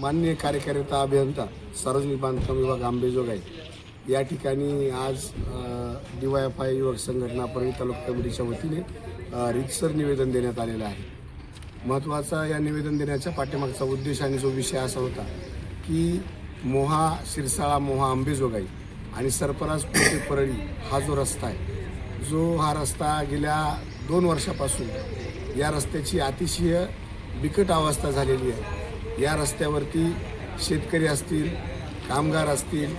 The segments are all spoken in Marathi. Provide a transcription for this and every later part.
मान्य कार्यकर्ता अभियंता सार्वजनिक बांधकाम विभाग आंबेजोगाई या ठिकाणी आज डी वाय एफ आय युवक संघटना परळी तालुका कमिटीच्या वतीने रितसर रीतसर निवेदन देण्यात आलेलं आहे. महत्त्वाचा या निवेदन देण्याच्या पाठीमागचा उद्देश आणि जो विषय असा होता की मोहा शिरसाळा मोहा आंबेजोगाई आणि सरपराज पोटे परळी हा जो रस्ता आहे जो हा रस्ता गेल्या दोन वर्षापासून या रस्त्याची अतिशय बिकट अवस्था झालेली आहे. या रस्त्यावरती शेतकरी असतील कामगार असतील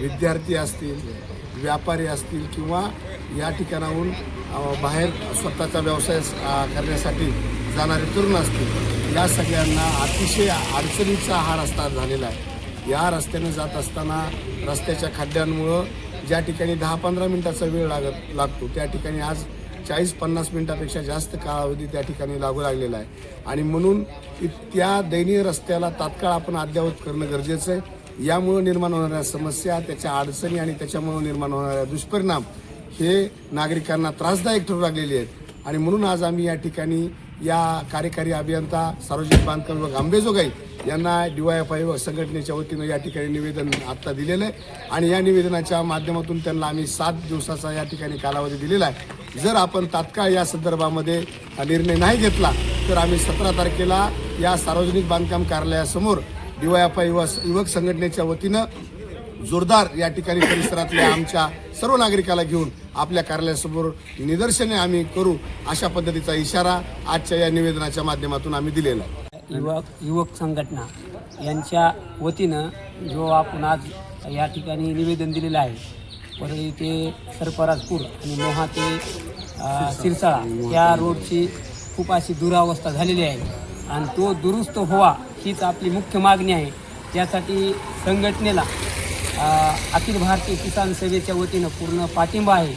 विद्यार्थी असतील व्यापारी असतील किंवा या ठिकाणाहून बाहेर स्वतःचा व्यवसाय करण्यासाठी जाणारे तरुण असतील या सगळ्यांना अतिशय अडचणीचा हा रस्ता झालेला आहे. या रस्त्याने जात असताना रस्त्याच्या खड्ड्यांमुळं ज्या ठिकाणी दहा पंधरा मिनटाचा वेळ लागत लागतो त्या ठिकाणी आज चाळीस पन्नास मिनिटापेक्षा जास्त कालावधी त्या ठिकाणी लागू लागलेला आहे. आणि म्हणून त्या दयनीय रस्त्याला तात्काळ आपण अद्ययावत करणं गरजेचं आहे. यामुळं निर्माण होणाऱ्या समस्या त्याच्या अडचणी आणि त्याच्यामुळं निर्माण होणाऱ्या दुष्परिणाम हे नागरिकांना त्रासदायक ठरू लागलेले आहेत. आणि म्हणून आज आम्ही या ठिकाणी या कार्यकारी अभियंता सार्वजनिक बांधकाम विभाग आंबेजोगाई यांना डीवायएफआय व संघटनेच्या वतीनं या ठिकाणी निवेदन आत्ता दिलेलं आहे. आणि या निवेदनाच्या माध्यमातून त्यांना आम्ही सात दिवसाचा या ठिकाणी कालावधी दिलेला आहे. जर आपण तात्काळ या संदर्भामध्ये निर्णय नाही घेतला तर आम्ही सतरा तारखेला या सार्वजनिक बांधकाम कार्यालयासमोर युवा युवक संघटनेच्या वतीनं जोरदार या ठिकाणी परिसरातल्या आमच्या सर्व नागरिकाला घेऊन आपल्या कार्यालयासमोर निदर्शने आम्ही करू अशा पद्धतीचा इशारा आजच्या या निवेदनाच्या माध्यमातून आम्ही दिलेला युवक युवक संघटना यांच्या वतीनं जो आपण आज या ठिकाणी निवेदन दिलेलं आहे वसई ते सरपराजपूर आणि मोहा ते सिरसाळा या रोडची खूप अशी दुरावस्था झालेली आहे. आणि तो दुरुस्त व्हावा हीच आपली मुख्य मागणी आहे. त्यासाठी संघटनेला अखिल भारतीय किसान सेवेच्या वतीनं पूर्ण पाठिंबा आहे.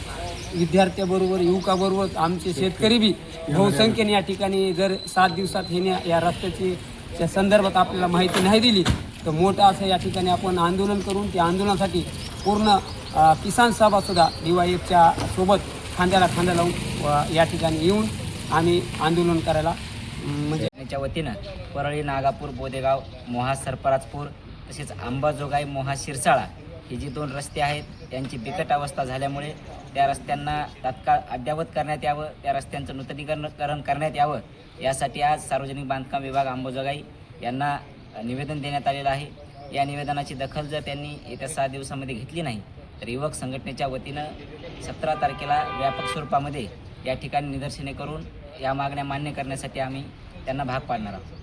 विद्यार्थ्याबरोबर युवकाबरोबर आमचे शेतकरी बी बहुसंख्येने या ठिकाणी जर सात दिवसात हे या रस्त्याची त्या संदर्भात आपल्याला माहिती नाही दिली तर मोठं असं या ठिकाणी आपण आंदोलन करून त्या आंदोलनासाठी पूर्ण किसान सभासुद्धा डी वाय एफच्या सोबत खांद्याला खांदा लावून व या ठिकाणी येऊन आम्ही आंदोलन करायला म्हणजे त्याच्या वतीनं परळी नागापूर बोदेगाव मोहा सरपराजपूर तसेच अंबाजोगाई मोहा शिरसाळा ही जी दोन रस्ते आहेत यांची बिकट अवस्था झाल्यामुळे त्या रस्त्यांना तात्काळ अद्ययावत करण्यात यावं त्या रस्त्यांचं नूतनीकरण करण्यात यावं यासाठी आज सार्वजनिक बांधकाम विभाग अंबाजोगाई यांना निवेदन देण्यात आलेलं आहे. या निवेदनाची दखल जर त्यांनी येत्या सहा दिवसामध्ये घेतली नाही तर युवक संघटनेच्या वतीनं सतरा तारखेला व्यापक स्वरूपामध्ये या ठिकाणी निदर्शने करून या मागण्या मान्य करण्यासाठी आम्ही त्यांना भाग पाडणार आहोत.